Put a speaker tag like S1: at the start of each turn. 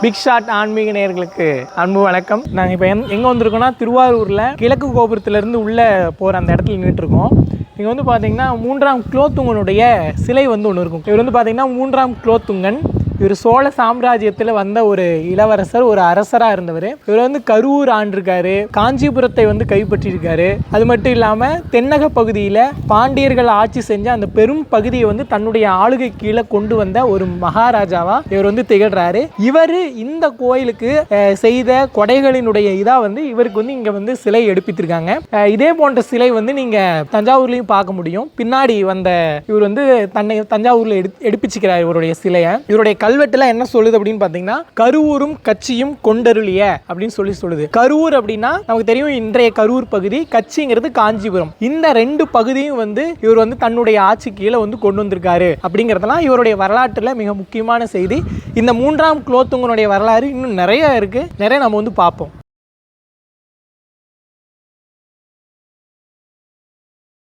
S1: Big shot ஆன்மீக நேயர்களுக்கு அன்பு வணக்கம். நாங்கள் இப்போ எங்கே வந்திருக்கோம்னா திருவாரூரில் கிழக்கு கோபுரத்துலேருந்து உள்ளே போகிற அந்த இடத்துல நின்றுட்டுருக்கோம் இங்கே வந்து பார்த்தீங்கன்னா மூன்றாம் குலோத்துங்கனுடைய சிலை வந்து ஒன்று இருக்கும். இவர் வந்து பார்த்தீங்கன்னா மூன்றாம் குலோத்துங்கன் இவர் சோழ சாம்ராஜ்யத்தில் வந்த ஒரு இளவரசர் ஒரு அரசராக இருந்தவர். இவர் வந்து கரூர் ஆண்டிருக்காரு காஞ்சிபுரத்தை வந்து கைப்பற்றியிருக்காரு. அது மட்டும் இல்லாமல் தென்னக பகுதியில் பாண்டியர்கள் ஆட்சி செஞ்ச அந்த பெரும் பகுதியை வந்து தன்னுடைய ஆளுகை கீழே கொண்டு வந்த ஒரு மகாராஜாவா இவர் வந்து திகழ்றாரு. இவர் இந்த கோயிலுக்கு செய்த கொடைகளினுடைய இதாக வந்து இவருக்கு வந்து இங்கே வந்து சிலை எடுப்பித்திருக்காங்க. இதே போன்ற சிலை வந்து நீங்கள் தஞ்சாவூர்லேயும் பார்க்க முடியும். பின்னாடி வந்த இவர் வந்து தன்னை தஞ்சாவூரில் எடு எடுப்பிச்சுக்கிறார் இவருடைய சிலையை. இவருடைய கல்வெட்டுலாம் என்ன சொல்லுது அப்படின்னு பார்த்தீங்கன்னா கருவூரும் கட்சியும் கொண்டருளிய அப்படின்னு சொல்லி சொல்லுது. கரூர் அப்படின்னா நமக்கு தெரியும் இன்றைய கரூர் பகுதி கட்சிங்கிறது காஞ்சிபுரம். இந்த ரெண்டு பகுதியும் வந்து இவர் வந்து தன்னுடைய ஆட்சி கீழே வந்து கொண்டு வந்திருக்காரு. அப்படிங்கிறதெல்லாம் இவருடைய வரலாற்றில் மிக முக்கியமான செய்தி. இந்த மூன்றாம் குலோத்துங்கனுடைய வரலாறு இன்னும் நிறைய இருக்கு. நிறைய நம்ம வந்து பார்ப்போம்.